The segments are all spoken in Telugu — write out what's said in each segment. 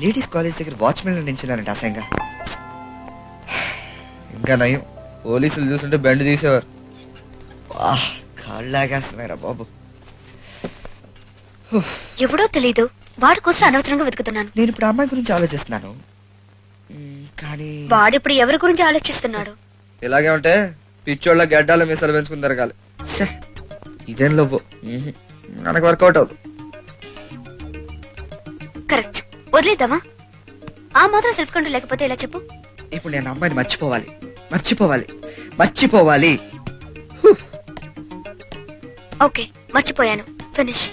లేడీస్ కాలేజ్ దగ్గర వాచ్మెన్ నించున్నానంట అసహ్యంగా. ఇంకా నయం. పోలీసులు చూస్తుంటే బెండ్ తీసేవారు. వాహ్, కాళ్ళు లాగేస్తున్నారా బాబు ఎవడో తెలీదు. వాడి కోసం అనవసరంగా వెతుకుతున్నాను. నేను ఇప్పుడు అమ్మాయి గురించి ఆలోచిస్తున్నాను. మ్, కానీ వాడిప్పుడు ఎవరి గురించి ఆలోచిస్తున్నాడు? ఇలాగే ఉంటే పిచ్చోళ్ళ గడ్డాల మీసాలు పెంచుకుని తిరగాలి. ఛే, ఇదేం లోపు? మ్హూ. మనకు వర్కౌట్ అవుతుంది కరెక్ట్. వదిలేద్దామా? ఆ మాత్రం సెల్ఫ్ కంట్రోల్ లేకపోతే ఎలా చెప్పు? ఇప్పుడు నేను అమ్మాయిని మర్చిపోవాలి. మర్చిపోవాలి. మర్చిపోవాలి. ఓకే మర్చిపోయాను. Finish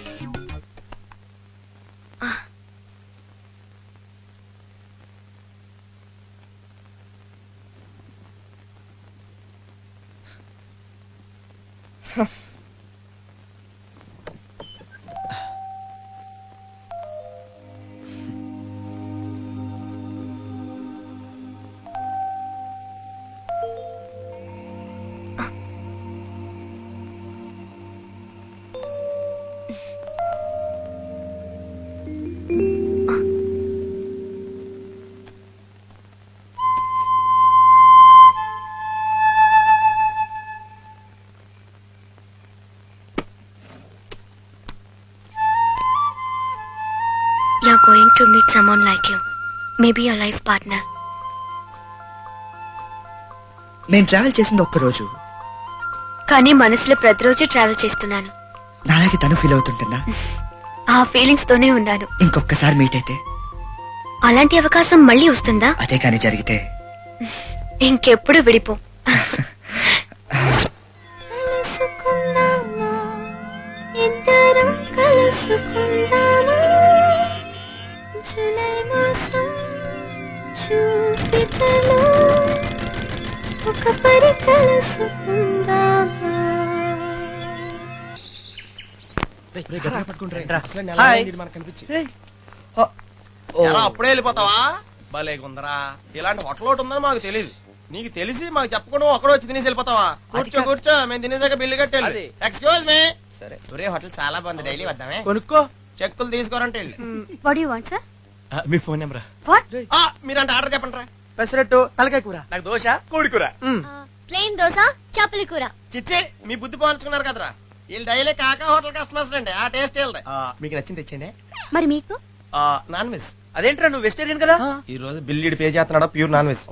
going to meet someone like you. Maybe your life partner. నేను ట్రావెల్ చేసింది ఒక్క రోజు. కానీ మనసులో ప్రతిరోజు ట్రావెల్ చేస్తున్నాను. నాలాగే తను ఫీల్ అవుతుంటుందా? ఆ ఫీలింగ్స్ తోనే ఉన్నాను. ఇంకొకసారి మీట్ అయితే. అలాంటి అవకాశం మళ్ళీ వస్తుందా? అదే కానీ జరిగితే. ఇంకెప్పుడు విడిపో. ఒక పరి ఎలా అప్పుడే వెళ్ళిపోతావా? భలే ఇలాంటి హోటల్ ఒకటి ఉందని మాకు తెలియదు నీకు తెలిసి మాకు చెప్పకుండా ఒక్కడో వచ్చి తినేసి వెళ్ళిపోతావా? కూర్చో కాదు. కూర్చో. మేము తినేసాక బిల్లు కట్టేది అది. ఎక్స్క్యూజ్ మీ సరే. ఒరే హోటల్ చాలా బాగుంది. డైలీ వద్దామే. కొనుక్కో. చెక్కులు తీసుకోరంటే వెళ్ళి వాట్ యు వాంట్ సార్ మీ ఫోన్ నెంబర్? వాట్? ఆ, మీరంటే ఆర్డర్ చెప్పండి రా పెసరట్టు తలకాయ కూర. నాకు దోశ కోడి కూర. ప్లేన్ దోశ చేపల కూర. చిచ్చి మీ బుద్ధి పోల్చుకున్నారు కదరా. వీళ్ళు డైలీ కాకా హోటల్ కస్టమర్స్ అండి ఆ టేస్ట్ వెళ్దాం మీకు నచ్చింది తెచ్చండి మరి మీకు? Non veg. అదేంట్రా నువ్వు వెజిటేరియన్ కదా? ఈ రోజు బిల్లు పే చేస్తున్నాడు? Pure non veg.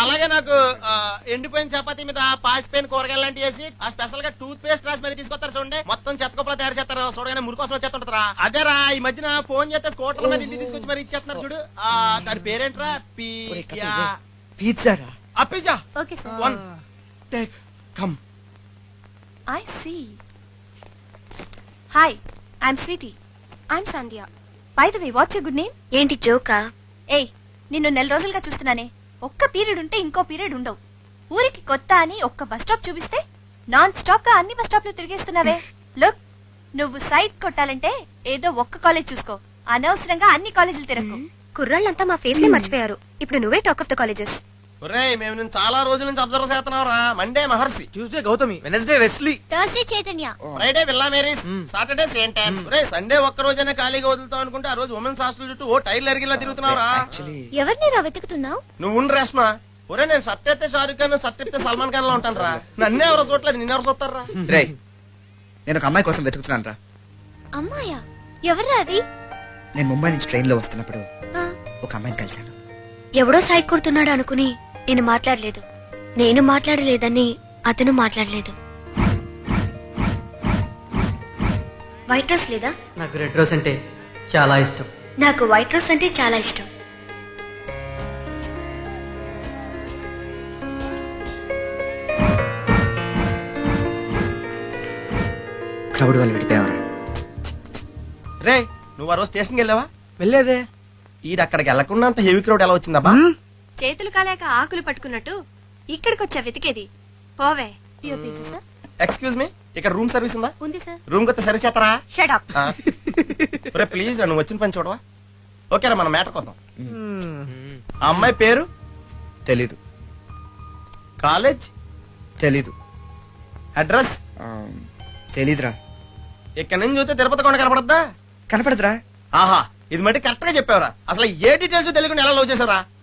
అలాగే నాకు ఆ, ఎండిపోయిన చపాతీ మీద పాసిపోయిన కూరగాయలు లాంటి వేసి ఆ స్పెషల్గా టూత్ పేస్ట్ రాసి మరి తీసుకొస్తారు చూడండి. మొత్తం చెత్తకోపలా తయారు చేస్తారు. చూడగానే మురికి కోసం వచ్చేస్తుంటారా అదేరా ఈ మధ్యన ఫోన్ చేస్తే స్కూటర్ మీద ఇంటికి తీసుకొచ్చి మరి ఇచ్చేస్తున్నారు చూడు. ఆ, దాని పేరేంట్రా? పి యా- పిజ్జారా? ఆ pizza okay sir. One take come I see. Hi, I'm Sweetie. I'm Sandhya. Way, what's your good name? ఏంటి జోకా? ఏయ్ నిన్ను నెల రోజులుగా చూస్తున్నానే. ఒక్క పీరియడ్ ఉంటే ఇంకో పీరియడ్ ఉండవు. ఊరికి కొత్త అని ఒక్క బస్ స్టాప్ చూపిస్తే నాన్ స్టాప్గా అన్ని బస్ స్టాప్లు తిరిగేస్తున్నావే. లుక్ నువ్వు సైట్ కొట్టాలంటే ఏదో ఒక్క కాలేజ్ చూసుకో. అనవసరంగా అన్ని కాలేజీలు తిరగకు కుర్రాళ్ళంతా మా ఫేస్ నే మర్చిపోయారు. ఇప్పుడు నువ్వే టాక్ ఆఫ్ ద కాలేజెస్. ఒరేయ్ మేము నేను చాలా రోజుల నుంచి అబ్జర్వ్ చేస్తున్నావురా. Monday Maharshi. Tuesday Gautami Wednesday Wesley. Thursday Chaitanya. Friday villa Marie's. Saturday saint Ann's రే సండే ఒక్క రోజైనా ఖాళీగా వదులుతావు అనుకుంటే ఆ రోజు ఉమెన్స్ హాస్టల్ చుట్టూ ఓ టైర్లు ఎరిగిలా తిరుగుతున్నావురా. యాక్చువల్లీ ఎవరిని రా వెతుకుతున్నావు? నువ్వు ఉండు రేష్మా. ఒరే నేను షర్ట్ అయితే షారుఖ్ ఖాన్ షర్ట్ అయితే సల్మాన్ ఖాన్లో ఉంటాను రా నన్నే ఎవరో చూడలేదు నిన్నెవరు చూస్తారా రే నేను ఒక అమ్మాయి కోసం వెతుకుతున్నాను రా అమ్మాయా? ఎవర్రా అది? నేను ముంబై నుంచి ట్రైన్లో వస్తున్నప్పుడు ఒక అమ్మాయిని కలిశాను. ఎవడో సైడ్ కొడుతున్నాడు అనుకుని నేను మాట్లాడలేదు. నేను మాట్లాడలేదని అతను మాట్లాడలేదు. వైట్ రోస్ లేదా? నాకు రెడ్ రోజ్ అంటే చాలా ఇష్టం. నాకు వైట్ రోస్ అంటే చాలా ఇష్టం. క్రౌడ్ వాళ్ళు విడిపోయావరా? రే నువ్వు ఆ రోజు స్టేషన్కి వెళ్ళావా? వెళ్ళేదే. ఈడు అక్కడికి వెళ్ళకుండా అంత హెవీ క్రౌడ్ ఎలా వచ్చిందబ్బా? చేతులు కాలేక ఆకులు పట్టుకున్నట్టు ఇక్కడికొచ్చా వెతికేది? పోవే. ఎక్స్క్యూజ్ మీ ఇక్కడ రూమ్ సర్వీస్ ఉందా? ఉంది సార్ రూమ్ కొత్త సరి చేస్తారా? షట్ అప్ రే ప్లీజ్ నువ్వు వచ్చిన పని చూడవా? ఓకేరా మన మ్యాటర్ కోసం ఆ అమ్మాయి పేరు? తెలీదు. కాలేజ్ తెలీదు. అడ్రస్ ఆ, తెలీదురా. ఇక్కడ నుంచి చూస్తే తిరుపతి కొండ కనపడద్దా? కనపడదురా. ఆహా ఇది మట్టి కరెక్ట్గా చెప్పావురా. అసలు ఏ డీటెయిల్స్ తెలియకుండా ఎలా లవ్ చేసావురా? ఒరేయ్,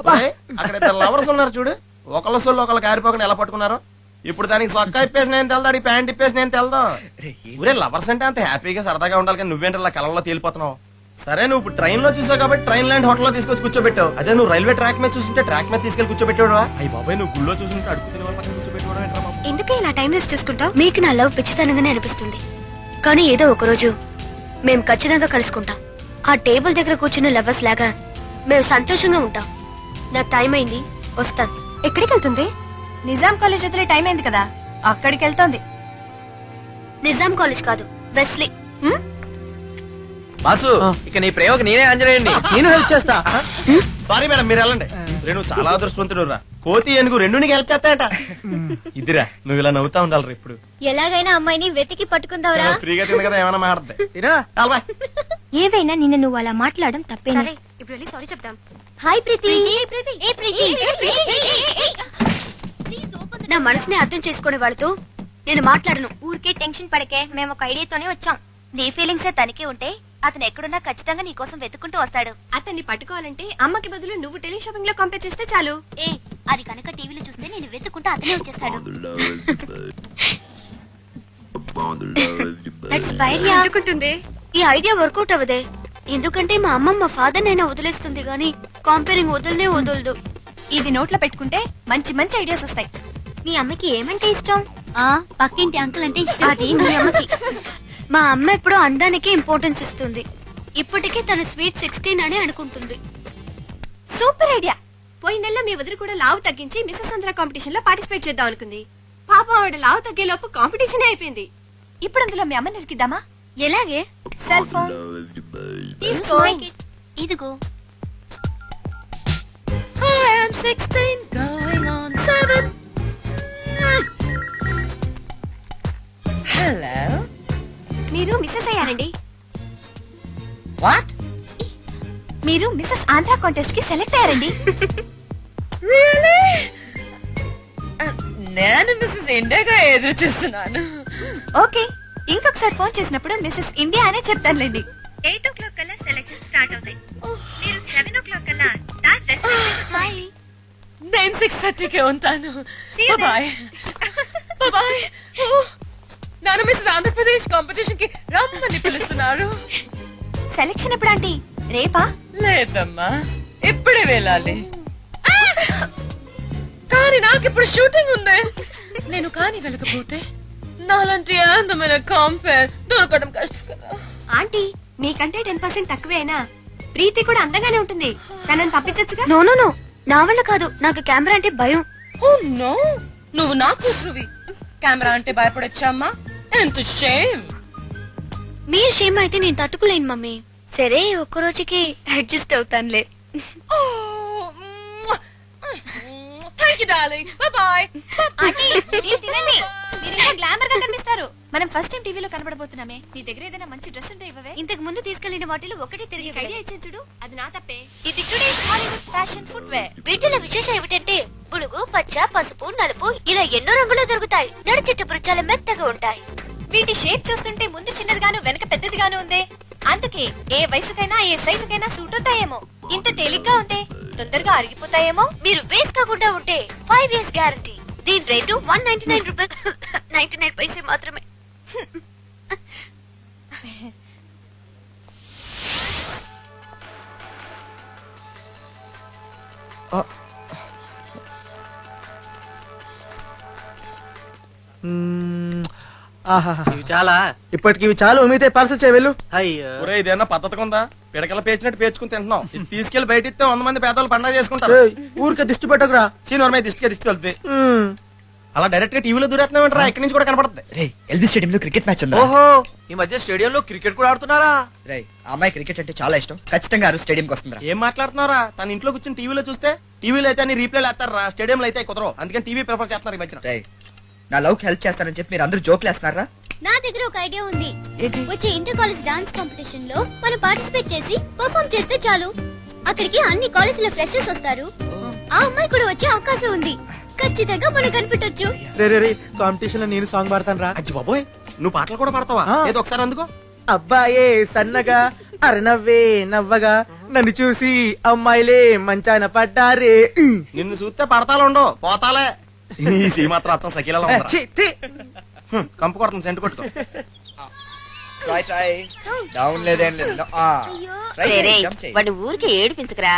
అక్కడ ఇద్దరు లవర్స్ ఉన్నారు చూడు. ఒకళ్ళ సొల్లు ఒకళ్ళు కారిపోకుండా ఎలా పట్టుకున్నారు? ఇప్పుడు దానికి సొక్క ఇప్పేసి నేను తెల్దాడు ఈ ప్యాంట్ ఇప్పేసి నేను తెల్దాం? ఊరే లవర్స్ అంటే అంత హ్యాపీగా సరదాగా ఉండాలి కానీ నువ్వేంటి కళ్ళలో తేలిపోతున్నావు? సరే నువ్వు ఇప్పుడు ట్రైన్లో చూసావు కాబట్టి ట్రైన్ ల్యాండ్ హోటల్లో తీసుకొచ్చి కూర్చోబెట్టావు. అదే నువ్వు రైల్వే ట్రాక్ మీద చూస్తుంటే ట్రాక్ మీద తీసుకెళ్ళి కూర్చోబెట్టాడు అయ్యి బాబాయ్ నువ్వు గుళ్ళో చూస్తుంటే అడుగు తినే వాళ్ళ పక్కన బాబు? ఎందుకే ఇలా టైం వేస్ట్ చేసుకుంటావు? మీకు నా లవ్ పిచ్చితనంగానే అనిపిస్తుంది. కానీ ఏదో ఒక రోజు మేము ఖచ్చితంగా కలుసుకుంటాం. ఆ టేబుల్ దగ్గర కూర్చున్న లవర్స్ లాగా మేము సంతోషంగా ఉంటాం. నాకు టైం అయింది. వస్తాను. ఎక్కడికి వెళ్తుంది? నిజాం కాలేజ్ వదిలే టైం అయింది కదా. అక్కడికి వెళ్తోంది. నిజాం కాలేజ్ కాదు వెస్లీ. హ్మ్? బాసు ఇక నీ ప్రయోగం నేనే ఆంజనేయుడిని నేను హెల్ప్ చేస్తా. సారీ మేడం మీరు వెళ్ళండి. రే నువ్వు చాలా అదృష్టవంతుడు రా కోతి ఏనుగు రెండు నీకు హెల్ప్ చేస్తాయట. ఇదిరా నువ్వు ఇలా నవ్వుతా ఉండాలి ఇప్పుడు. ఎలాగైనా అమ్మాయిని వెతికి పట్టుకుందావరా. ఫ్రీగా తింది కదా ఏమైనా మాట్లాడద్దు ఏవైనా నిన్న నువ్వు అలా మాట్లాడడం తప్పేనా? సరే. ఇప్పుడు వెళ్ళి సారీ చెప్దాం. హాయ్ ప్రీతి. ఏ ప్రీతి. నా మనసుని అర్థం చేసుకునే వాళ్ళతో నేను మాట్లాడను. ఊరికే టెన్షన్ పడకే. మేము ఒక ఐడియాతోనే వచ్చాం. నీ ఫీలింగ్సే తనకి ఉంటే అతను ఎక్కడున్నా ఖచ్చితంగా నీ కోసం వెతుకుంటూ వస్తాడు. అతన్ని పట్టుకోవాలంటే అమ్మకి బదులు నువ్వు టెలి షాపింగ్లో కంపేర్ చేస్తే చాలు. ఏ అది కనుక టీవీలో చూస్తే నేను వెతుకుంటా అతనే వచ్చేస్తాడు. Fine, yeah. అనుకుంటుంది. ఈ ఐడియా వర్కౌట్ అవ్వదే. ఎందుకంటే మా అమ్మ మా ఫాదర్ నైనా వదిలేస్తుంది గానీ కాంపేరింగ్ వదలనే వదలదు. ఇది నోట్లో పెట్టుకుంటే మంచి మంచి ఐడియాస్ వస్తాయి. మీ అమ్మకి ఏమంటే ఇష్టం? ఆ పక్కింటి అంకుల్ అంటే ఇష్టం. అది మీ అమ్మకి. మా అమ్మ ఎప్పుడూ అందానికి ఇంపార్టెన్స్ ఇస్తుంది. ఇప్పటికే తను స్వీట్ సిక్స్టీన్ అని అనుకుంటుంది. Super idea. పోయిన నెల మీ వదిలి కూడా లావు తగ్గించి మిసెస్ ఆంధ్ర కాంపిటీషన్లో పార్టిసిపేట్ చేద్దాం అనుకుంది. పాప ఆవిడ లావు తగ్గే లోపు కాంపిటీషన్ అయిపోయింది. ఇప్పుడు అందులో మీ అమ్మని నరికిద్దామా ఎలాగే? సెల్ ఫోన్ తీసుకో ఇదిగో హలో మీరు మిస్సెస్ అయ్యారండి. వాట్ మీరు మిసెస్ ఆంధ్ర కాంటెస్ట్కి సెలెక్ట్ అయ్యారండి నేను మిస్సెస్ ఇండియాగా ఎదురు చూస్తున్నాను. ఓకే ఇంకొకసారి ఫోన్ చేసినప్పుడు మిసెస్ ఇండియా అనే చెప్తానులేండి. ఎయిట్ ఓ క్లాక్ కల్లా సెలెక్షన్ స్టార్ట్ అవుతాయి. మీరు సెవెన్ ఓ క్లాక్ కల్లా హాయ్ నేను సిక్స్ థర్టీకే ఉంటాను. బాయ్ బాయ్ నాన్న మిస్సెస్ ఆంధ్రప్రదేశ్ కాంపిటీషన్కి రమ్మని పిలుస్తున్నారు. సెలెక్షన్ ఎప్పుడు ఆంటీ? రేపా? లేదమ్మా ఇప్పుడే వెళ్ళాలి. కానీ నాకు ఇప్పుడు షూటింగ్ ఉంది. నేను కానీ వెళ్ళకపోతే నాలాంటి అందమైన కాంపేర్ దొరకడం కష్టం కదా. ఆంటీ మీకంటే టెన్ పర్సెంట్ తక్కువే అయినా ప్రీతి కూడా అందంగానే ఉంటుంది. తనని పంపించచ్చుగా? నో నో నో నా వల్ల కాదు. నాకు కెమెరా అంటే భయం. ఓ నో నువ్వు నా కూతురువి. కెమెరా అంటే భయపడొచ్చమ్మా ఎంత షేమ్ మీరు షేమ్ అయితే నేను తట్టుకోలేను మమ్మీ. సరే ఒక్క రోజుకి adjust అవుతానులే. Thank you darling bye bye aunty మీరు తినండి. మీరు ఇంకా గ్లామర్గా కనిపిస్తారు. మనం ఫస్ట్ టైం టీవీలో కనబడబోతున్నామే. నీ దగ్గర ఏదైనా మంచి డ్రెస్ ఉంటే ఇవ్వవే. ఇంతకు ముందు తీసుకెళ్ళిన వాటిలో ఒకటి తిరిగి ఐడియా ఇచ్చాను చూడు అది నా తప్పే. ఇది today's Hollywood fashion footwear వీటిలో విశేషం ఏమిటంటే బులుగు పచ్చ పసుపు నలుపు ఇలా ఎన్నో రంగులు దొరుకుతాయి. నడిచెట్టు చాలా మెత్తగా ఉంటాయి. వీటి షేప్ చూస్తుంటే ముందు చిన్నదిగాను వెనక పెద్దదిగాను ఉంది. అందుకే ఏ వయసుకైనా ఏ సైజుకైనా సూట్ అవుతాయేమో. ఇంత తేలిగ్గా ఉంది. తొందరగా అరిగిపోతాయేమో. మీరు వేసుకోకుండా ఉంటే ఫైవ్ ఇయర్స్ గ్యారంటీ దీని rate one ninety nine rupees ninety nine paise మాత్రమే. ఇవి చాలా. ఇప్పటికి ఇవి చాలు. ఉమితే పార్సల్ చేయ వెళ్ళు. అయ్యో ఒరే ఇదేమన్నా పద్ధతిగా ఉందా పిడకల పేచినట్టు పేర్చుకుని తింటున్నాం. ఇది తీసుకెళ్ళి బయట ఇస్తే వంద మంది పేదలు పండగ చేసుకుంటారు. ఊరికే దిష్టి పెట్టకురా. చీనోరమే దిష్టిగా దిష్టి వెళ్తుంది మ్మ్. అలా డైరెక్ట్గా టీవీలో దూరేస్తున్నామంటారా ఇక్కడి నుంచి కూడా కనపడుతుంది రే ఎల్బీ స్టేడియం లో క్రికెట్ మ్యాచ్ ఉందా ఓహో ఈ మధ్య స్టేడియంలో క్రికెట్ కూడా ఆడుతున్నారా? రే అమ్మాయి క్రికెట్ అంటే చాలా ఇష్టం. ఖచ్చితంగా ఆ స్టేడియం కి వస్తుందిరా. ఏం మాట్లాడుతున్నారా తన ఇంట్లో కూర్చొని టీవీలో చూస్తే టీవీలో అయితే అన్ని రీప్లే వేస్తారా? స్టేడియం లో అయితే కుదరవు. అందుకని టీవీ ప్రిఫర్ చేస్తున్నారు ఈ మధ్యన. రే నా లవ్కి హెల్ప్ చేస్తానని చెప్పి మీరు అందరూ జోక్లు వేస్తున్నారా? నా దగ్గర ఒక ఐడియా ఉంది. వచ్చే ఇంటర్ కాలేజ్ డాన్స్ కాంపిటీషన్లో మనం పార్టిసిపేట్ చేసి పర్ఫామ్ చేస్తే చాలు. అక్కడికి అన్ని కాలేజీల ఫ్రెషర్స్ వస్తారు. ఆ అమ్మాయి కూడా వచ్చే అవకాశం ఉంది. ఖచ్చితంగా మనం కనిపెట్టొచ్చు. రే రే రే కాంపిటీషన్లో నేను సాంగ్ పాడతాను రా. అజ్జి బాబోయ్ నువ్వు పాటలు కూడా పాడతావా? ఆ. ఏదో ఒకసారి అందుకో. అబ్బాయే సన్నగా అరే నవ్వే నవ్వగా నన్ను చూసి అమ్మాయిలే మంచాన పడ్డారే. ఉమ్. నిన్ను చూస్తే పడతాలు ఉండవు పోతాలే. ఈ సీ మాత్రం అచ్చం సకీలలో ఉందిరా. ఛీ, ఛీ. హ్మ్, కంపు కొడుతుంది సెంటు కొట్టుకో. ట్రై ట్రై డౌన్ లేదేం లేదు. No, ఆ. Try చేయి, jump చేయి. వాడి ఊరికి ఏడిపించకరా.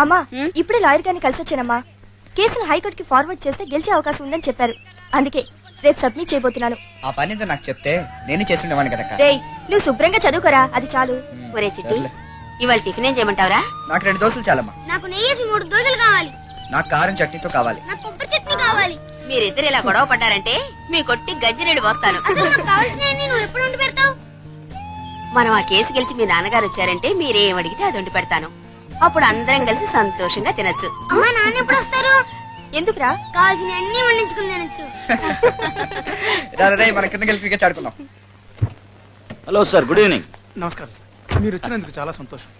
అమ్మా ఇప్పుడే లాయర్ గారిని కలిసి వచ్చానమ్మా కేసును హైకోర్టు కి ఫార్వర్డ్ చేస్తే గెలిచే అవకాశం ఉందని చెప్పారు. అందుకే రేపు సబ్మిట్ చేయబోతున్నాను. ఆ పని నాకు చెప్తే నేను చేస్తుండేవాడిని కదా రేయ్ నువ్వు శుభ్రంగా చదువుకోరా అది చాలు. ఒరే చిట్టి సర్లే. ఇవాళ టిఫిన్ ఏం చేయమంటావురా? నాకు రెండు దోశలు చాలమ్మా. నాకు నెయ్యేసి మూడు దోశలు కావాలి. నాకు కారం చట్నీతో కావాలి. నాకు కొబ్బరి చట్నీ కావాలి. మీరిద్దరు ఇలా గొడవ పడ్డారంటే మీ కొట్టి గజ్జినీడు పోస్తాను. అసలు నాకు కావాల్సినవన్నీ నువ్వు ఎప్పుడు వండి పెడతావు? మనం ఆ కేసు గెలిచి మీ నాన్నగారు వచ్చారంటే మీరేం అడిగితే అది వండి పెడతాను. అప్పుడు అందరం కలిసి సంతోషంగా తినచ్చు. అమ్మా నాన్న ఎప్పుడు వస్తారు? ఎందుకురా? కావాల్సిన అన్ని వండించుకుని తినచ్చు. మన కింద కలిసి క్రికెట్ ఆడుకుందాం. Hello sir good evening. నమస్కారం సార్. మీరు వచ్చినందుకు చాలా సంతోషం.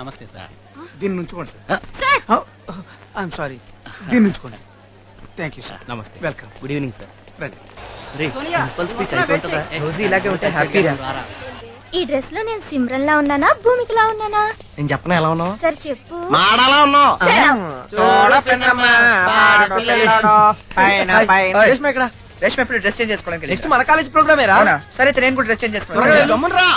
నమస్తే సార్. దీన్ని ఉంచుకోండి సార్. I'm sorry! దీన్ని ఉంచుకోండి. థ్యాంక్ యూ సార్ నమస్తే. Welcome good evening sir. రండి. రోజు ఇలాగే ఉంటే హ్యాపీరా ఈ డ్రెస్లో నేను సిమ్రన్ లా ఉన్నానా? భూమికలా ఉన్నానా? నేను చెప్పనా ఎలా ఉన్నావు? సరే చెప్పు. మాడాలా ఉన్నావు. రేష్మ ఇక్కడ రేష్మ ఎప్పుడు డ్రెస్ చేంజ్ చేసుకోవడానికి నెక్స్ట్? మన కాలేజ్ ప్రోగ్రామే రా. సరే అయితే నేను కూడా డ్రెస్ చేంజ్ గమ్మునురా.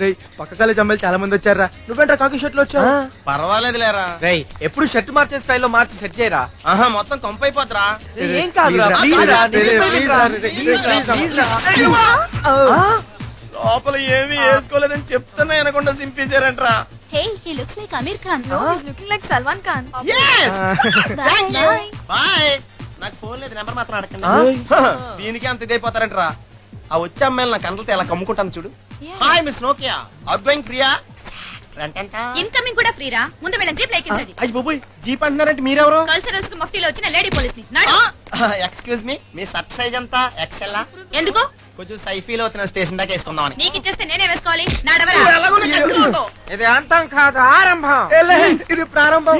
రేయ్ పక్క కాలేజ్ అమ్మాయిలు చాలా మంది వచ్చారా నువ్వేంట్రా కాకి షర్ట్లో వచ్చావు? పర్వాలేదు లేరా రేయ్ ఎప్పుడు షర్ట్ మార్చే స్టైల్లో మార్చి సెట్ చేయరా? ఆహా మొత్తం కొంప అయిపోతురా ఏం కాదురా? లోపల ఏమీ వేసుకోలేదని చెప్తున్నా అనకుండా సింపేశారంట్రా. Hey he looks like Aamir Khan. Looking like Salman Khan. Bye నాకు ఫోన్ లేదు నెంబర్ మాత్రం అడగండి. దీనికి అంత ఇదైపోతారంటరా. ఆ వచ్చే అమ్మాయిలు నా కంటలతో ఎలా కమ్ముకుంటాను చూడు. Hi miss Nokia outgoing Priya రెంటంట incoming కూడా ఫ్రీరా ముందు వెళ్ళని జీప్ లెక్కించండి. అయ్యి బాబోయ్ జీప్ అంటున్నారంటే మీరెవరు? కల్చరల్స్కు మఫ్టీలో వచ్చిన లేడీ పోలీస్ని. ఎక్స్క్యూజ్ మీ మీ షర్ట్ సైజ్ ఎంత? ఎక్సెల్ ఎందుకు? కొంచెం సైఫీలో వచ్చిన స్టేషన్ దాకా వేసుకుందామని నీకు ఇచ్చేస్తే నేనే వేసుకోవాలి. నాడవరా? ఇది అంతం కాదు ఆరంభం. ఇది ప్రారంభం.